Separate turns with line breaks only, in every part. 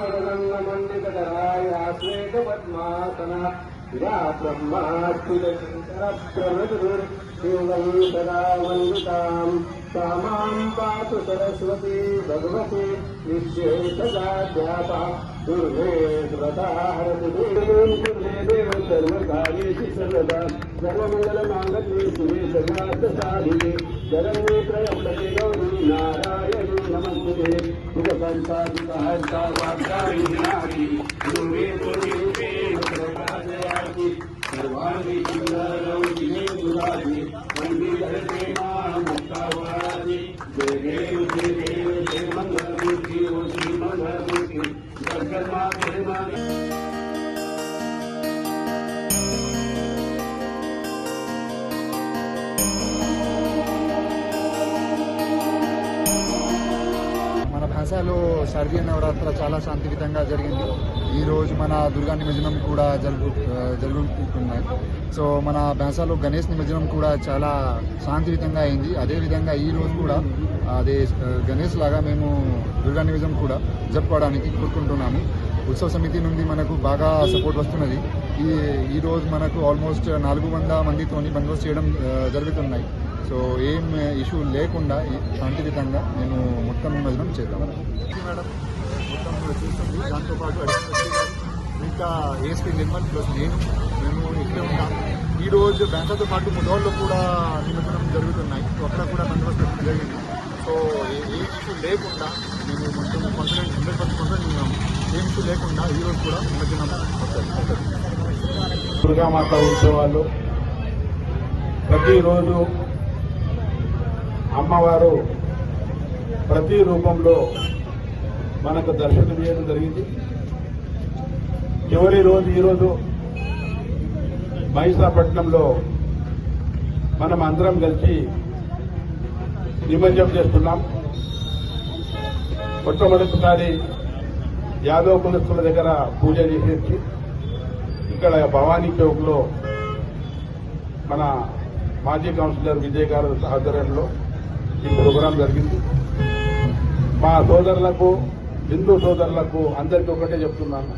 वरदङ्गमण्डितकराय श्वेतपद्मासना या ब्रह्माच्युतशङ्करप्रभृतिर्देवं सदा सरस्वती भगवती निश्चेतदाध्यापा दुर्गे व्रता हरति देवीं सर्वकार्येषु सर्वदा। सर्वमङ्गलमाङ्गल्ये शिवे सर्वार्थसाधिके शरण्ये त्र्यम्बके गौरी नारायणी। नमस्ते मुझ संसारी सहर का वाचारी नारी दुर्वे दुर्वे प्रकाशयाति सर्वाणि सुंदरौ जिने दुराधि वंदे धरते मान मुक्तावाराधि जय देव जय देव जय मंगल मूर्ति ओ श्री मंगल मूर्ति जगन्माते माने
మన భాషలో నవరాత్ర చాలా శాంతియుతంగా జరిగింది. ఈ రోజు మన దుర్గా నిమజ్జనం కూడా జరుగు జరుగుతున్నాయి. సో మన భాషలో గణేష్ నిమజ్జనం కూడా చాలా శాంతియుతంగా అయింది. అదేవిధంగా ఈ రోజు కూడా అదే గణేష్ లాగా మేము దుర్గా నిమజ్జనం కూడా జరుపుకోవడానికి కోరుకుంటున్నాము. ఉత్సవ సమితి నుండి మనకు బాగా సపోర్ట్ వస్తున్నది. ఈ ఈ రోజు మనకు ఆల్మోస్ట్ నాలుగు వంద మందితోని బందోబస్తు చేయడం జరుగుతున్నాయి. సో ఏం ఇష్యూ లేకుండా ఈ శాంతియుతంగా మేము మొత్తం నిమజ్జనం చేద్దాం. మేడం మొత్తం చూస్తుంది దాంతోపాటు ఇంకా ఏఎస్పీ నిర్మల్ ప్లస్ నేను మేము ఇక్కడే ఉంటాం. ఈ రోజు బ్యాంకులతో పాటు ముదోళ్ళు కూడా నిమజ్జనం జరుగుతున్నాయి. సో అక్కడ కూడా బందోబస్తు జరిగింది. సో ఏ ఇష్యూ లేకుండా మేము మొత్తం కాన్ఫిడెంట్ హండ్రెడ్ పర్సెంట్ కాన్ఫిడెంట్ ఉన్నాం. ఏం ఇష్యూ లేకుండా ఈ రోజు కూడా నిమజ్జనం
దుర్గామాత ఉత్సవాలు ప్రతిరోజు అమ్మవారు ప్రతి రూపంలో మనకు దర్శనం చేయడం జరిగింది. చివరి రోజు ఈరోజు మహిళాపట్నంలో మనం అందరం కలిసి నిమజ్జనం చేస్తున్నాం. మొట్టమొదటిసారి యాదవ్ కులస్తుల దగ్గర పూజ చేసేసి ఇక్కడ భవానీ చౌక్లో మన మాజీ కౌన్సిలర్ విజయ్ గారి ఆధ్వర్యంలో ఈ ప్రోగ్రాం జరిగింది. మా సోదరులకు హిందూ సోదరులకు అందరికీ ఒకటే చెప్తున్నాను.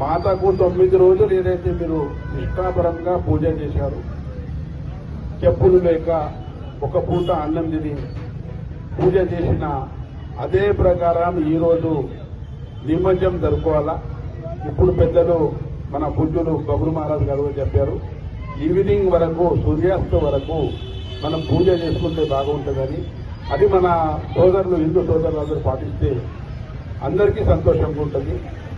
మాతకు తొమ్మిది రోజులు ఏదైతే మీరు నిష్ఠాపరంగా పూజ చేశారు చెప్పులు లేక ఒక పూట అన్నం తిని పూజ చేసిన అదే ప్రకారం ఈరోజు నిమజ్జనం జరుపుకోవాలా? ఇప్పుడు పెద్దలు మన పూజలు గబురు మహారాజు గారు చెప్పారు ఈవినింగ్ వరకు సూర్యాస్త వరకు మనం పూజ చేసుకుంటే బాగుంటుందని. అది మన సోదరులు హిందూ సోదరులు అందరూ పాటిస్తే అందరికీ సంతోషంగా ఉంటుంది.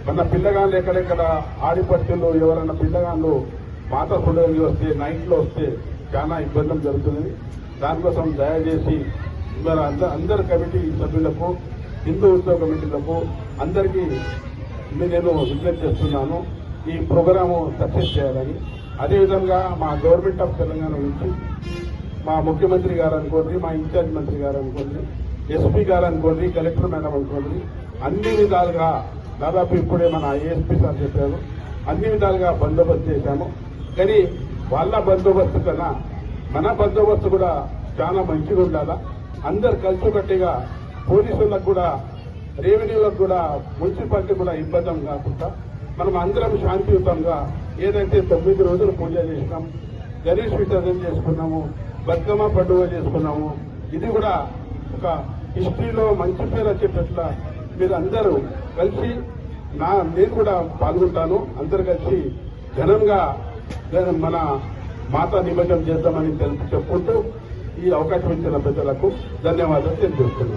మన పిల్లగాళ్ళు ఎక్కడెక్కడ ఆడిపట్టులు ఎవరైనా పిల్లగాళ్ళు మాత సుడలి వస్తే నైట్లో వస్తే చాలా ఇబ్బంది జరుగుతుంది. దానికోసం దయచేసి మరి అందరు కమిటీ సభ్యులకు హిందూ ఉత్సవ కమిటీలకు అందరికీ నేను విజ్ఞప్తి చేస్తున్నాను. ఈ ప్రోగ్రాము సక్సెస్ చేయాలని. అదేవిధంగా మా గవర్నమెంట్ ఆఫ్ తెలంగాణ నుంచి మా ముఖ్యమంత్రి గారు అనుకోండి మా ఇన్ఛార్జ్ మంత్రి గారు అనుకోండి ఎస్పీ గారు అనుకోండి కలెక్టర్ మేడం అనుకోండి అన్ని విధాలుగా దాదాపు ఇప్పుడే మన ఏఎస్పీ సార్ చెప్పారు. అన్ని విధాలుగా బందోబస్తు చేశాము. కానీ వాళ్ళ బందోబస్తు కన్నా మన బందోబస్తు కూడా చాలా మంచిగా ఉండాలా? అందరు కలిసికట్టుగా పోలీసులకు కూడా రెవెన్యూలకు కూడా మున్సిపాలిటీ కూడా ఇబ్బంది కాకుండా మనం అందరం శాంతియుతంగా ఏదైతే తొమ్మిది రోజులు పూజ చేసినాం గణేష్ విసర్జన చేసుకున్నాము బతుకమ్మ పండుగ చేసుకున్నాము. ఇది కూడా ఒక హిస్టరీలో మంచి పేరు వచ్చేటట్ల మీరు అందరూ కలిసి నా నేను కూడా పాల్గొంటాను. అందరు కలిసి ఘనంగా మన మాతా నిమజ్జనం చేద్దామని తెలుపు చెప్పుకుంటూ ఈ అవకాశం ఇచ్చిన ప్రజలకు ధన్యవాదాలు తెలియజేస్తున్నాను.